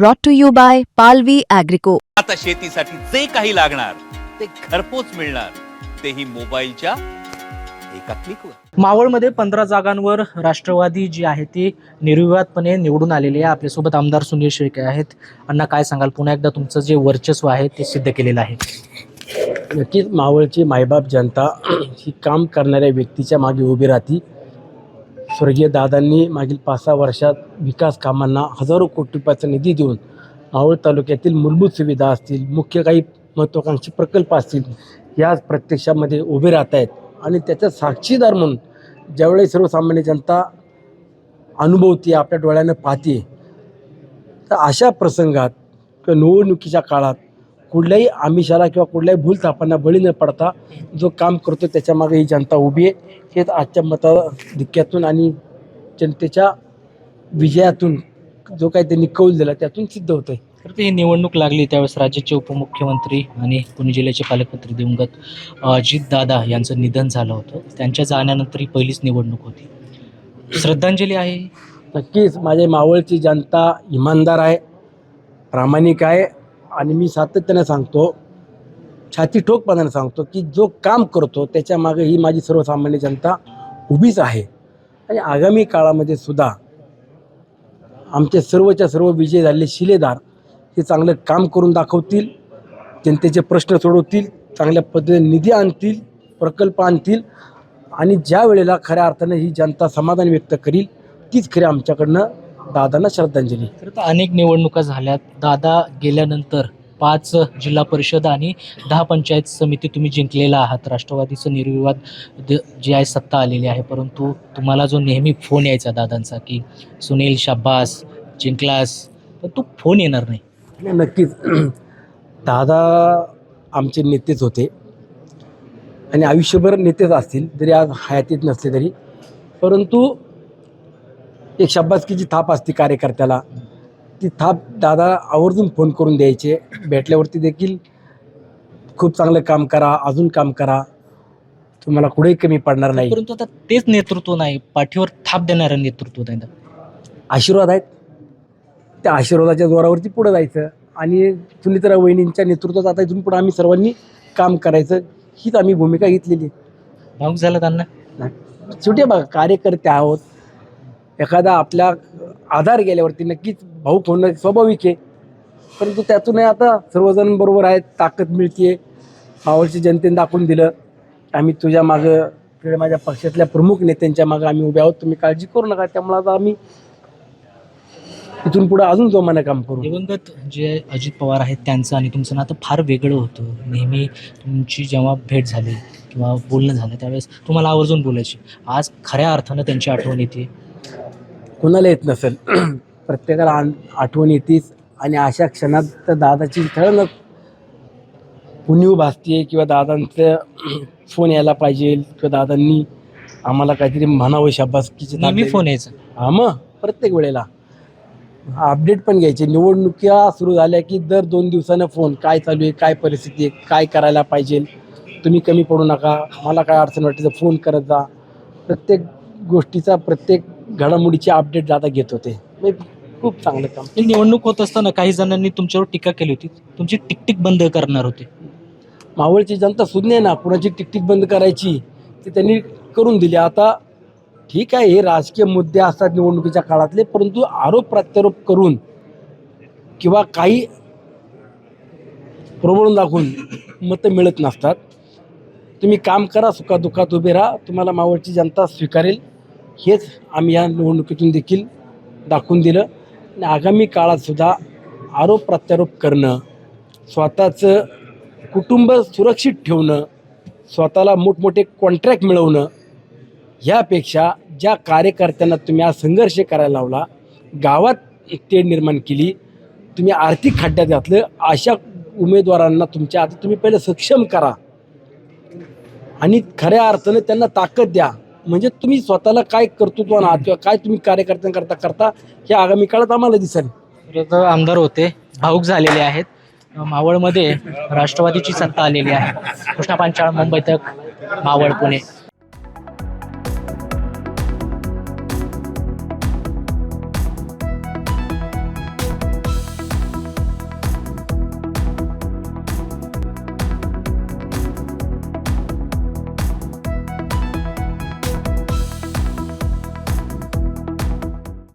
brought to you by Palvi Agrico. आता शेतीसाठी जे काही लागणार ते घरपोच मिळणार. तेही मोबाईलच्या एका क्लिकवर मावळमध्ये पंधरा जागांवर राष्ट्रवादी जी आहे ती निर्विवादपणे निवडून आलेली आहे. आपल्यासोबत आमदार सुनील शेळके आहेत. अण्णा काय सांगाल? पुन्हा एकदा तुमचं जे वर्चस्व आहे ते सिद्ध केलेलं आहे. नक्कीच मावळची मायबाप जनता ही काम करणाऱ्या व्यक्तीच्या मागे उभी राहती. स्वर्गीय दादांनी मागील पाच सहा वर्षात विकास कामांना हजारो कोटी रुपयाचा निधी देऊन मावळ तालुक्यातील मूलभूत सुविधा असतील मुख्य काही महत्त्वाकांक्षी प्रकल्प असतील या प्रत्यक्षामध्ये उभे राहत आहेत. आणि त्याचा साक्षीदार म्हणून ज्यावेळी सर्वसामान्य जनता अनुभवते आपल्या डोळ्यानं पाहते तर अशा प्रसंगात किंवा निवडणुकीच्या काळात कुठल्याही आमिषाला किंवा कुठल्याही भूलथापांना बळी न पडता जो काम करतो त्याच्यामागे ही जनता उभी आहे. हेच आजच्या मताधिक्यातून आणि जनतेच्या विजयातून जो काही त्यांनी कौल दिला त्यातून सिद्ध होतं आहे तर ती निवडणूक लागली त्यावेळेस राज्याचे उपमुख्यमंत्री आणि पुणे जिल्ह्याचे पालकमंत्री दिवंगत अजित दादा यांचं निधन झालं होतं. त्यांच्या जाण्यानंतर ही पहिलीच निवडणूक होती. श्रद्धांजली आहे. नक्कीच माझ्या मावळची जनता इमानदार आहे प्रामाणिक आहे. आणि मी सातत्याने सांगतो छाती ठोकपणाने सांगतो की जो काम करतो त्याच्यामागे ही माझी सर्वसामान्य जनता उभीच आहे. आणि आगामी काळामध्ये सुद्धा आमचे सर्वच्या सर्व विजय झालेले शिलेदार हे चांगलं काम करून दाखवतील जनतेचे प्रश्न सोडवतील चांगल्या पद्धतीने निधी आणतील प्रकल्प आणतील आणि ज्या वेळेला खऱ्या अर्थानं ही जनता समाधान व्यक्त करील तीच खरी आमच्याकडनं दादांना श्रद्धांजली. तर आता अनेक निवडणुका झाल्यात. दादा गेल्यानंतर पाच जिल्हा परिषद आणि दहा पंचायत समिती तुम्ही जिंकलेला आहात. राष्ट्रवादीचं निर्विवाद जी आहे सत्ता आलेली आहे. परंतु तुम्हाला जो नेहमी फोन यायचा दादांचा की सुनील शाब्बास जिंकलास तर तो फोन येणार नाही. आणि नक्कीच. दादा आमचे नेतेच होते. आणि आयुष्यभर नेतेच असतील जरी आज हयातीत नसले तरी. परंतु एक शाबासकीची थाप असते कार्यकर्त्याला. ती थाप दादा आवर्जून फोन करून द्यायचे. भेटल्यावरती देखील खूप चांगलं काम करा अजून काम करा. तुम्हाला कुठेही कमी पडणार नाही. परंतु आता तेच नेतृत्व नाही पाठीवर थाप देणारं नेतृत्व नाही. आशीर्वाद आहेत. त्या आशीर्वादाच्या जोरावरती पुढं जायचं. आणि सुनीत्रा वहिनींच्या नेतृत्वात आता इथून पुढं आम्ही सर्वांनी काम करायचं. हीच आम्ही भूमिका घेतलेली भाऊक झालं त्यांना? शेवटी बघा कार्यकर्ते आहोत. एखादा आपल्या आधार गेल्यावरती नक्कीच भाऊक होणं स्वाभाविक आहे. परंतु त्यातूनही आता सर्वजण बरोबर आहेत ताकद मिळते मावळची जनतेने दाखवून दिलं. आम्ही तुझ्या मागं किंवा माझ्या पक्षातल्या प्रमुख नेत्यांच्या मागं आम्ही उभे आहोत. तुम्ही काळजी करू नका. त्यामुळे आता आम्ही इथून पुढं अजून जोमानं काम करू. दिवंगत जे अजित पवार आहेत त्यांचं आणि तुमचं नातं फार वेगळं होतं. नेहमी तुमची जेव्हा भेट झाली किंवा बोलणं झालं त्यावेळेस तुम्हाला आवर्जून बोलायची. आज खऱ्या अर्थानं त्यांची आठवण येते. कुणाला येत नसेल. प्रत्येकाला आठवण येतीच आणि अशा क्षणात तर दादाची ठळक उणीव भासते किंवा दादांचं फोन यायला पाहिजे किंवा दादांनी आम्हाला काहीतरी म्हणावं शाबासकीचे नेहमी फोन यायचा. हा मग प्रत्येक वेळेला. अपडेट पण घ्यायचे. निवडणुका सुरू झाल्या की दर दोन दिवसानं फोन. काय चालू आहे काय परिस्थिती आहे काय करायला पाहिजे? तुम्ही कमी पडू नका. मला काय अडचण वाटते फोन करत जा. प्रत्येक गोष्टीचा प्रत्येक घडामोडीची अपडेट दादा घेत होते. म्हणजे खूप चांगलं काम. ही निवडणूक होत असताना काही जणांनी तुमच्यावर टीका केली होती. तुमची टिकटिक बंद करणार होते. मावळची जनता सुज्ञ आहे ना कुणाची टिकटिक बंद करायची ती त्यांनी करून दिली. आता ठीक आहे हे राजकीय मुद्दे असतात निवडणुकीच्या काळातले परंतु आरोप प्रत्यारोप करून किंवा काही प्रबळून दाखवून मतं मिळत नसतात. तुम्ही काम करा सुखादुखात उभे राहा. तुम्हाला मावळची जनता स्वीकारेल. हेच आम्ही या निवडणुकीतून देखील दाखवून दिलं. आणि आगामी काळातसुद्धा आरोप प्रत्यारोप करणं स्वतःचं कुटुंब सुरक्षित ठेवणं स्वतःला मोठमोठे कॉन्ट्रॅक्ट मिळवणं ह्यापेक्षा ज्या कार्यकर्त्यांना तुम्ही आज संघर्ष करायला लावला गावात तेढ निर्माण केली तुम्ही आर्थिक खड्ड्यात घातलं अशा उमेदवारांना तुमच्या आता तुम्ही पहिलं सक्षम करा. आणि खऱ्या अर्थानं त्यांना ताकद द्या. म्हणजे तुम्ही स्वतःला काय कर्तृत्व आहात किंवा काय तुम्ही कार्यकर्त्यांकरता करता करता हे आगामी काळात आम्हाला दिसेल. आमदार होते भाऊक झालेले आहेत. मावळमध्ये राष्ट्रवादीची सत्ता आलेली आहे. कृष्णा पांचाळ मुंबई तक मावळ पुणे.